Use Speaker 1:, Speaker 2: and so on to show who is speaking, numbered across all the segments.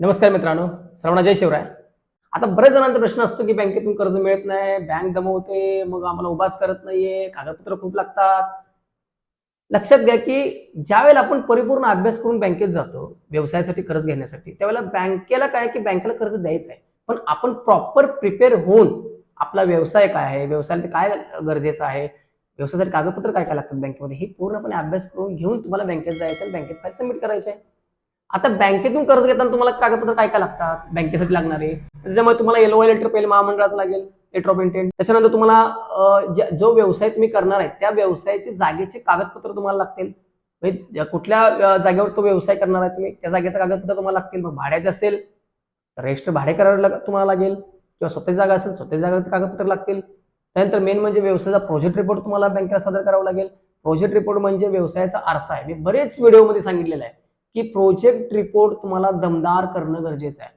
Speaker 1: नमस्कार मित्रांनो सर्वांना जय शिवराय. आता बरेच जणांचा प्रश्न असतो की बँकेतून कर्ज मिळत नाही बँक दमवते मग आम्हाला उभाच करत नाहीये कागदपत्र खूप लागतात. लक्षात घ्या की ज्यावेळेला आपण परिपूर्ण अभ्यास करून बँकेत जातो व्यवसायासाठी कर्ज घेण्यासाठी त्यावेळेला बँकेला काय की बँकेला कर्ज द्यायचं आहे. पण आपण प्रॉपर प्रिपेअर होऊन आपला व्यवसाय काय आहे व्यवसायाला काय गरजेचं आहे व्यवसायासाठी कागदपत्र काय काय लागतात बँकेमध्ये हे पूर्णपणे अभ्यास करून घेऊन तुम्हाला बँकेत जायचं आणि बँकेत फाईल सबमिट करायचं आहे. आता बँकेतून कर्ज घेताना तुम्हाला कागदपत्र काय काय लागतात? बँकेसाठी लागणारे. त्याच्यामुळे तुम्हाला एल लेटर पहिले महामंडळाचं लागेल लेटर ऑफ इंटेंट त्याच्यानंतर तुम्हाला ज्या- जो व्यवसाय तुम्ही करणार आहे त्या व्यवसायाची जागेचे कागदपत्र तुम्हाला लागतील. म्हणजे ज्या- कुठल्या जागेवर तो व्यवसाय करणार आहे तुम्ही त्या जागेचं कागदपत्र तुम्हाला लागतील. मग भाड्याचे असेल रजिस्टर भाडे करावे तुम्हाला लागेल. किंवा स्वतःची जागा असेल स्वतःच्या जागाचे कागदपत्र लागतील. त्यानंतर मेन म्हणजे व्यवसायाचा प्रोजेक्ट रिपोर्ट तुम्हाला बँकेला सादर करावा लागेल. प्रोजेक्ट रिपोर्ट म्हणजे व्यवसायाचा आरसा आहे. मी बरेच व्हिडिओमध्ये सांगितलेलं आहे. की प्रोजेक्ट रिपोर्ट तुम्हाला दमदार करणं गरजेचं आहे.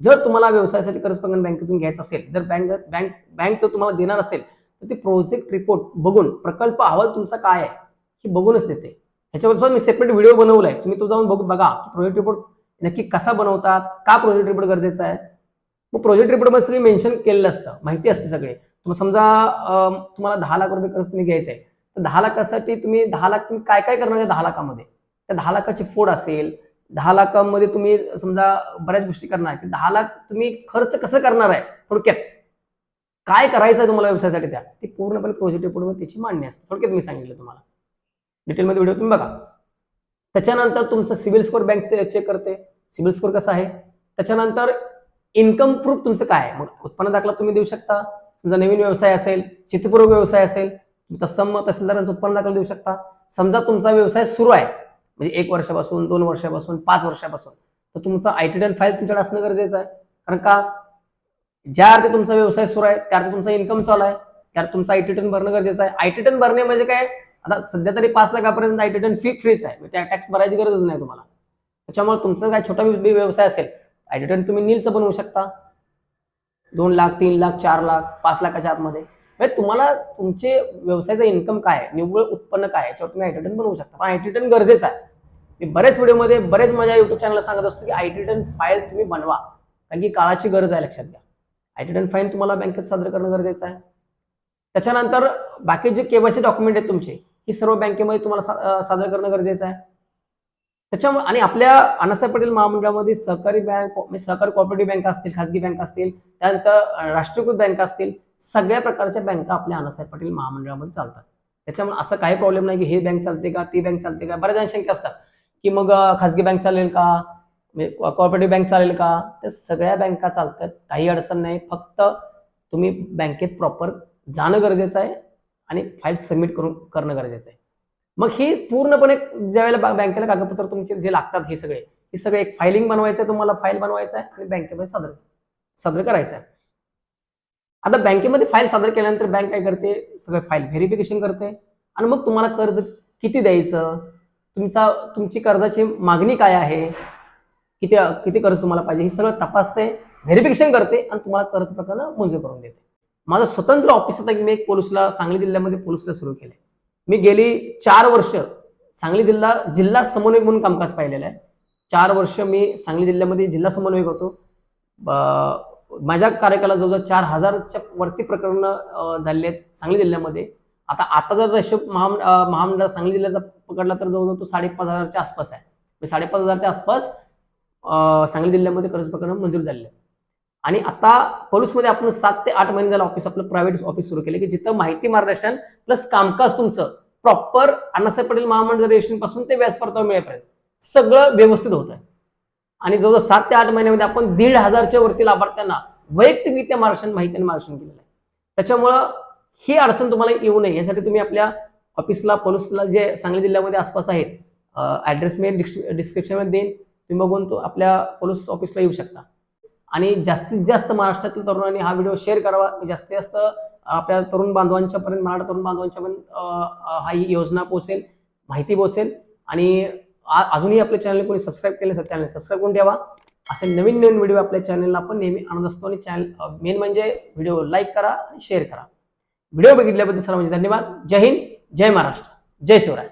Speaker 1: जर तुम्हाला व्यवसायासाठी कर्ज बँकेतून घ्यायचं असेल जर बँक बँक बँक तर तुम्हाला देणार असेल तर ते प्रोजेक्ट रिपोर्ट बघून प्रकल्प अहवाल तुमचा काय आहे हे बघूनच देते. ह्याच्यावर सुद्धा मी सेपरेट व्हिडिओ बनवला आहे तुम्ही तो जाऊन बघू बघा प्रोजेक्ट रिपोर्ट नक्की कसा बनवतात का प्रोजेक्ट रिपोर्ट गरजेचा आहे. मग प्रोजेक्ट रिपोर्टमध्ये सगळी मेन्शन केलेलं असतं माहिती असते सगळे. तुम्हाला समजा तुम्हाला दहा लाख रुपये कर्ज तुम्ही घ्यायचं आहे तर दहा लाखासाठी तुम्ही दहा लाख तुम्ही काय काय करणार आहे दहा लाखामध्ये? त्या दहा लाखाची फोड असेल दहा लाखामध्ये तुम्ही समजा बऱ्याच गोष्टी करणार आहे दहा लाख तुम्ही खर्च कसं करणार आहे थोडक्यात? काय करायचं आहे तुम्हाला व्यवसायासाठी त्या? ती पूर्णपणे प्रोजेक्ट पूर्ण त्याची मांडणी असते. थोडक्यात मी सांगितलं तुम्हाला. डिटेलमध्ये व्हिडिओ तुम्ही बघा. त्याच्यानंतर तुमचं सिबिल स्कोअर बँक चेक करते. सिबिल स्कोअर कसा आहे? त्याच्यानंतर इन्कम प्रूफ तुमचं काय आहे? मग उत्पन्न दाखला तुम्ही देऊ शकता. समजा नवीन व्यवसाय असेल शेतीपूर्वक व्यवसाय असेल तुम्ही तत्सम तहसीलदारांचं उत्पन्न दाखला देऊ शकता. समजा तुमचा व्यवसाय सुरू आहे. म्हणजे एक वर्षापासून दोन वर्षापासून पाच वर्षापासून. तर तुमचा आयटीडन फाईल तुमच्याकडे असणं गरजेचं आहे. कारण का? ज्या अर्थी तुमचा व्यवसाय सुरू आहे त्या अर्थी तुमचा इन्कम चालू आहे त्या तुमचा आय टी भरणं गरजेचं आहे. आयटीटन भरणे म्हणजे काय? आता सध्या तरी पाच लाखापर्यंत आयटीटन फी फ्रीच आहे. म्हणजे त्या टॅक्स भरायची गरजच नाही तुम्हाला. त्याच्यामुळे तुमचा काय छोटा व्यवसाय असेल आय टी तुम्ही नीलचं बनवू शकता. दोन लाख तीन लाख चार लाख पाच लाखाच्या आतमध्ये. म्हणजे तुम्हाला तुमचे व्यवसायाचं इन्कम काय आहे? निव्वळ उत्पन्न काय याच्यावर तुम्ही आय टी बनवू शकता. पण आय टी गरजेचं आहे. मी बरेच व्हिडिओमध्ये बरेच माझ्या युट्यूब चॅनलला सांगत असतो की आय टी फाईल तुम्ही बनवा. कारण की काळाची गरज आहे लक्षात घ्या. आय टी फाईल तुम्हाला बँकेत सादर करणं गरजेचं आहे. त्याच्यानंतर बाकी जे केवायसी डॉक्युमेंट आहेत तुमचे ही सर्व बँकेमध्ये तुम्हाला सा- सादर करणं गरजेचं आहे. त्याच्यामुळे आणि आपल्या अण्णासाहेब पटेल महामंडळामध्ये सहकारी बँक म्हणजे सहकारी कॉपरेटिव्ह बँका असतील खासगी बँक असतील त्यानंतर राष्ट्रीयकृत बँका असतील सगळ्या प्रकारच्या बँका आपल्या अनासाहेब पाटील महामंडळामध्ये चालतात. त्याच्यामुळे असं काही प्रॉब्लेम नाही की हे बँक चालते का ती बँक चालते का. बऱ्याच जण शंका असतात की मग खाजगी खासगी बँक चालेल का? म्हणजे कॉपरेटिव्ह बँक चालेल का? तर सगळ्या बँका चालतात. काही अडचण नाही. फक्त तुम्ही बँकेत प्रॉपर जाणं गरजेचं आहे आणि फाईल सबमिट करून करणं गरजेचं आहे. मग ही पूर्णपणे ज्यावेळेला बँकेला कागदपत्र तुमचे जे लागतात हे सगळे हे सगळे एक फायलिंग बनवायचं आहे तुम्हाला फाईल बनवायचं आहे आणि बँकेमध्ये सादर सादर करायचं आहे आता बँकेमध्ये फाईल सादर केल्यानंतर बँक काय करते? सगळं फाईल व्हेरिफिकेशन करते. आणि मग तुम्हाला कर्ज किती द्यायचं? तुमचा तुमची कर्जाची मागणी काय आहे? किती किती कर्ज तुम्हाला पाहिजे? हे सगळं तपासते व्हेरिफिकेशन करते आणि तुम्हाला कर्ज प्रकरण मंजूर करून देते. माझं स्वतंत्र ऑफिस आता मी एक पोलिसला सांगली जिल्ह्यामध्ये पोलिसला सुरू केलंय. मी गेली चार वर्ष सांगली जिल्हा जिल्हा समन्वयक म्हणून कामकाज पाहिलेलं आहे. चार वर्ष मी सांगली जिल्ह्यामध्ये जिल्हा समन्वयक होतो. माझ्या कार्यकाला जवळजवळ चार हजारच्या वरती प्रकरणं झाले आहेत सांगली जिल्ह्यामध्ये. आता आता जर रेशो महाम महामंडळ सांगली जिल्ह्याचा पकडला तर जवळजवळ तो साडेपाच हजारच्या आसपास आहे. म्हणजे साडेपाच हजारच्या आसपास सांगली जिल्ह्यामध्ये कर्ज प्रकरण मंजूर झालेलं आहे आणि आता पोलीसमध्ये आपण सात ते आठ महिने झालं ऑफिस आपलं प्रायव्हेट ऑफिस सुरू केलं की जिथं माहिती मार्गदर्शन प्लस कामकाज तुमचं प्रॉपर अण्णासाहेब पटेल महामंडळ रजिस्ट्रेशनपासून ते व्याज परतावा मिळेपर्यंत सगळं व्यवस्थित होत आहे आणि जवळजवळ सात ते आठ महिन्यामध्ये आपण दीड हजारच्या वरती लाभार्थ्यांना वैयक्तिकरित्या मार्गदर्शन माहिती आणि मार्गदर्शन केलेलं आहे. त्याच्यामुळं ही अडचण तुम्हाला येऊ नये. यासाठी तुम्ही आपल्या ऑफिसला पोलिसला जे सांगली जिल्ह्यामध्ये आसपास आहेत ऍड्रेस मी डिस्क्रिप्शनमध्ये देईन. तुम्ही बघून तो आपल्या पोलीस ऑफिसला येऊ शकता. आणि जास्तीत जास्त महाराष्ट्रातील तरुणांनी हा व्हिडिओ शेअर करावा. जास्तीत जास्त आपल्या तरुण बांधवांच्यापर्यंत मराठा तरुण बांधवांच्यापर्यंत हा ही योजना पोहोचेल माहिती पोहोचेल. आणि अजूनही आपल्या चॅनल कोणी सबस्क्राईब केले तर चॅनल सबस्क्राईब करून ठेवा. असे नवीन नवीन व्हिडिओ आपल्या चॅनलला आपण नेहमी आणत असतो आणि चॅनल मेन म्हणजे व्हिडिओ लाईक करा आणि शेअर करा. व्हिडिओ बघितल्याबद्दल सर्वांचे धन्यवाद. जय हिंद जय महाराष्ट्र. जय शिवराय.